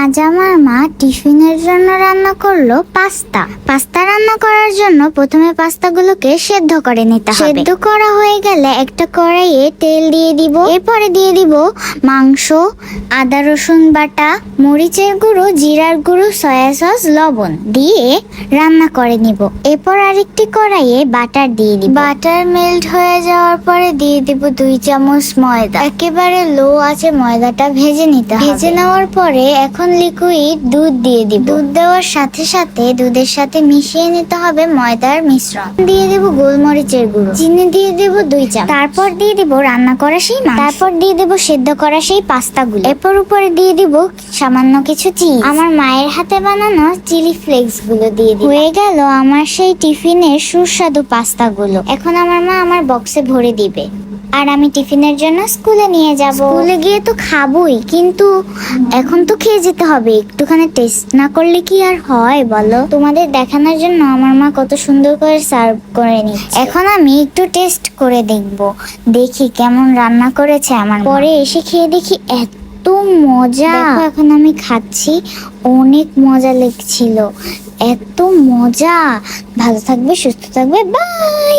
আজ আমার মা টিফিনের জন্য রান্না করল পাস্তা। পাস্তা রান্না করার জন্য প্রথমে পাস্তাগুলোকে সেদ্ধ করে নিতে হবে। সেদ্ধ করা হয়ে গেলে একটা কড়াইয়ে তেল দিয়ে দিব। এরপরে দিয়ে দিব মাংস আদা রসুন বাটা মরিচের গুঁড়ো জিরার গুঁড়ো সয়া সস লবণ দিয়ে রান্না করে নিব। এরপর আরেকটি কড়াইয়ে বাটার দিয়ে দিব। বাটার মেল্ট হয়ে যাওয়ার পরে দিয়ে দিব দুই চামচ ময়দা। একেবারে লো আছে ময়দাটা ভেজে নিতে হবে। ভেজে নেওয়ার পরে এখন লিকুইড দুধ দিয়ে দিব। দুধ দেওয়ার সাথে সাথে দুধের সাথে মিশিয়ে নিতে হবে ময়দার মিশ্রণ। দিয়ে দেব গোলমরিচের গুঁড়ো। চিনি দিয়ে দেব দুই চামচ। তারপর দিয়ে দিব রান্না করা সেই মাংস তারপর দিয়ে দেব সেদ্ধ করা সেই পাস্তাগুলো। এরপর উপরে দিয়ে দিব সামান্য কিছু চিজ আমার মায়ের হাতে বানানো চিলি ফ্লেক্সগুলো দিয়ে দিব হয়ে গেল আমার সেই টিফিনের সুস্বাদু পাস্তাগুলো। এখন আমার মা আমার বক্সে ভরে দিবে। আর আমি টিফিনের জন্য স্কুলে নিয়ে যাব। স্কুলে গিয়ে তো খাবোই কিন্তু এখন তো খেয়ে যেতে হবে। একটুখানি টেস্ট না করলে কি আর হয় বলো? তোমাদের দেখানোর জন্য আমার মা কত সুন্দর করে সার্ভ করে নিচ্ছে। এখন আমি একটু টেস্ট করে দেখব। দেখি কেমন রান্না করেছে আমার পরে এসে খেয়ে দেখি এত মজা। এখন আমি খাচ্ছি। অনেক মজা লেগছিল। এত মজা। ভালো থাকবে সুস্থ থাকবে বাই